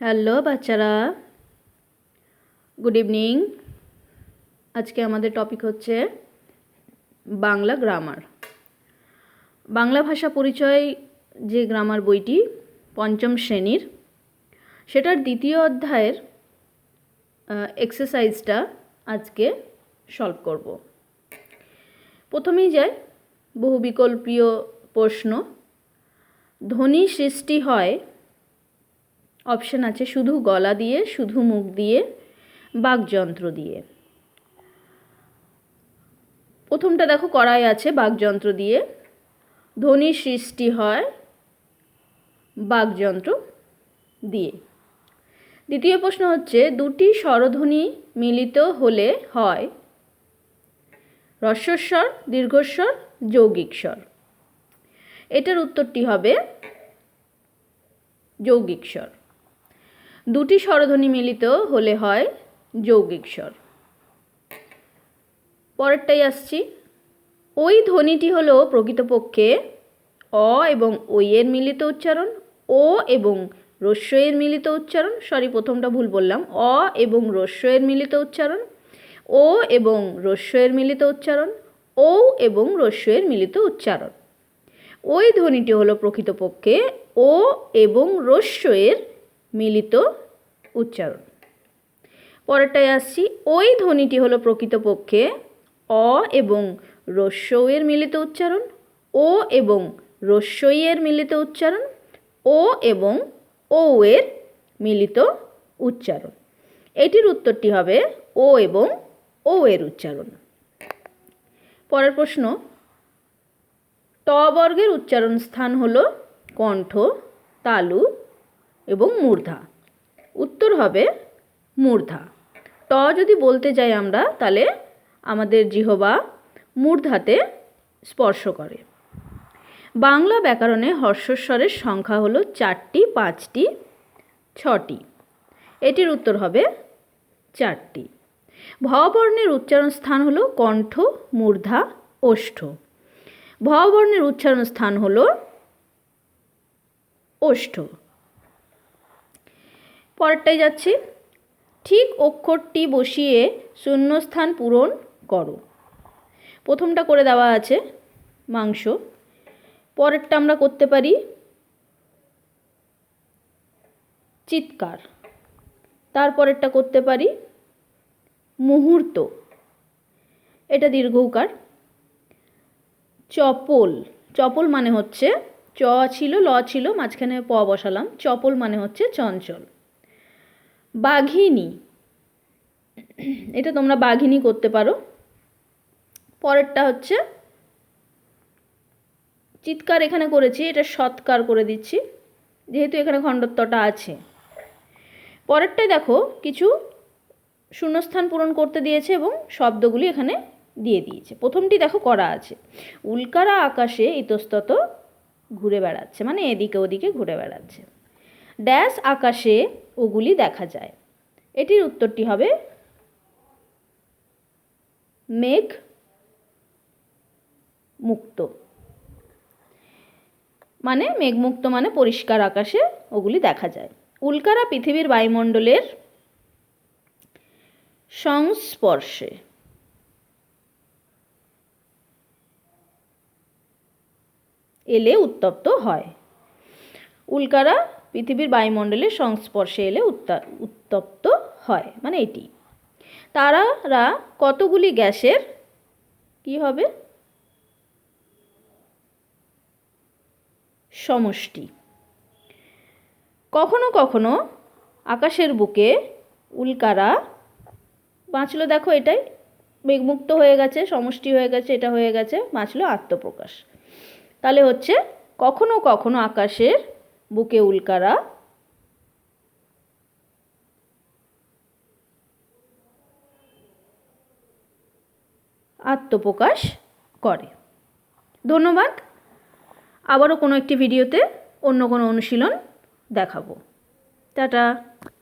Hello বাচ্চারা। Good evening আজকে আমাদের টপিক হচ্ছে বাংলা গ্রামার বাংলা ভাষা পরিচয় যে গ্রামার বইটি পঞ্চম শ্রেণির, সেটার দ্বিতীয় অধ্যায়ের এক্সারসাইজটা আজকে সলভ করব। প্রথমেই যাই বহু বিকল্পীয় প্রশ্ন। ধ্বনি সৃষ্টি হয় অপশান আছে শুধু গলা দিয়ে, শুধু মুখ দিয়ে, বাকযন্ত্র দিয়ে। প্রথমটা দেখো কড়াই আছে, বাকযন্ত্র দিয়ে। ধ্বনি সৃষ্টি হয় বাকযন্ত্র দিয়ে। দ্বিতীয় প্রশ্ন হচ্ছে, দুটি স্বরধ্বনি মিলিত হলে হয় রস্বস্বর দীর্ঘস্বর, যৌগিক স্বর। এটার উত্তরটি হবে যৌগিক স্বর। দুটি স্বরধ্বনি মিলিত হলে হয় যৌগিক স্বর। পরেরটাই আসছি। ওই ধ্বনিটি হলো প্রকৃতপক্ষে অ এবং ওই এর মিলিত উচ্চারণ, ও এবং রস্যের মিলিত উচ্চারণ, সরি প্রথমটা ভুল বললাম, অ এবং রস্যের মিলিত উচ্চারণ, ও এবং রস্যের মিলিত উচ্চারণ ও এবং রস্যের মিলিত উচ্চারণ। ওই ধ্বনিটি হলো প্রকৃতপক্ষে ও এবং রস্যের মিলিত উচ্চারণ। পরেরটায় আসছি, ওই ধ্বনিটি হলো প্রকৃতপক্ষে অ এবং রস্যের মিলিত উচ্চারণ, ও এবং রস্যইয়ের মিলিত উচ্চারণ, ও এবং ও এর মিলিত উচ্চারণ। এটির উত্তরটি হবে ও এবং ও এর উচ্চারণ। পরের প্রশ্ন, ট বর্গের উচ্চারণ স্থান হল কণ্ঠ, তালু এবং মূর্ধা। উত্তর হবে মূর্ধা। ট যদি বলতে যাই আমরা, তাহলে আমাদের জিহবা মূর্ধাতে স্পর্শ করে। বাংলা ব্যাকরণে হর্ষস্বরের সংখ্যা হলো চারটি, পাঁচটি, ছটি। এটির উত্তর হবে চারটি। ভবর্ণের উচ্চারণ স্থান হলো কণ্ঠ, মূর্ধা, ওষ্ঠ। ভবর্ণের উচ্চারণ স্থান হলো ওষ্ঠ। পরেরটাই যাচ্ছি। ঠিক অক্ষরটি বসিয়ে শূন্যস্থান পূরণ করো। প্রথমটা করে দেওয়া আছে, মাংস। পরেরটা আমরা করতে পারি চিৎকার। তারপরেরটা করতে পারি মুহূর্ত। এটা দীর্ঘকার চপল। চপল মানে হচ্ছে চ ছিল, ল ছিল, মাঝখানে প বসালাম। চপল মানে হচ্ছে চঞ্চল। বাঘিনী। এটা তোমরা বাঘিনী করতে পারো। পরেরটা হচ্ছে চিৎকার এখানে করেছি, এটা সৎকার করে দিচ্ছি, যেহেতু এখানে খণ্ডত্বটা আছে। পরেরটায় দেখো কিছু শূন্যস্থান পূরণ করতে দিয়েছে এবং শব্দগুলি এখানে দিয়ে দিয়েছে। প্রথমটি দেখো করা আছে। উল্কারা আকাশে ইতস্তত ঘুরে বেড়াচ্ছে মানে এদিকে ওদিকে ঘুরে বেড়াচ্ছে। ড্যাশ আকাশে ওগুলি দেখা যায়। এটির উত্তরটি হবে মেঘ মুক্ত। মানে মেঘমুক্ত মানে পরিষ্কার আকাশে ওগুলি দেখা যায়। উল্কারা পৃথিবীর বায়ুমণ্ডলের সংস্পর্শে। এলে উত্তপ্ত হয়। উল্কারা পৃথিবীর বায়ুমণ্ডলের সংস্পর্শে এলে উত্তপ্ত হয় মানে এটি। তারারা কতগুলি গ্যাসের, কি হবে? সমষ্টি। কখনো কখনো আকাশের বুকে উল্কারা, বাঁচলো দেখো এটাই, মেঘমুক্ত হয়ে গেছে, সমষ্টি হয়ে গেছে, এটা হয়ে গেছে, বাঁচলো আত্মপ্রকাশ। তাহলে হচ্ছে কখনো কখনো আকাশের বুকে উল্কারা। আত্মপ্রকাশ করে। ধন্যবাদ। আবারও কোনো একটি ভিডিওতে অন্য কোনো অনুশীলন দেখাবো। টাটা।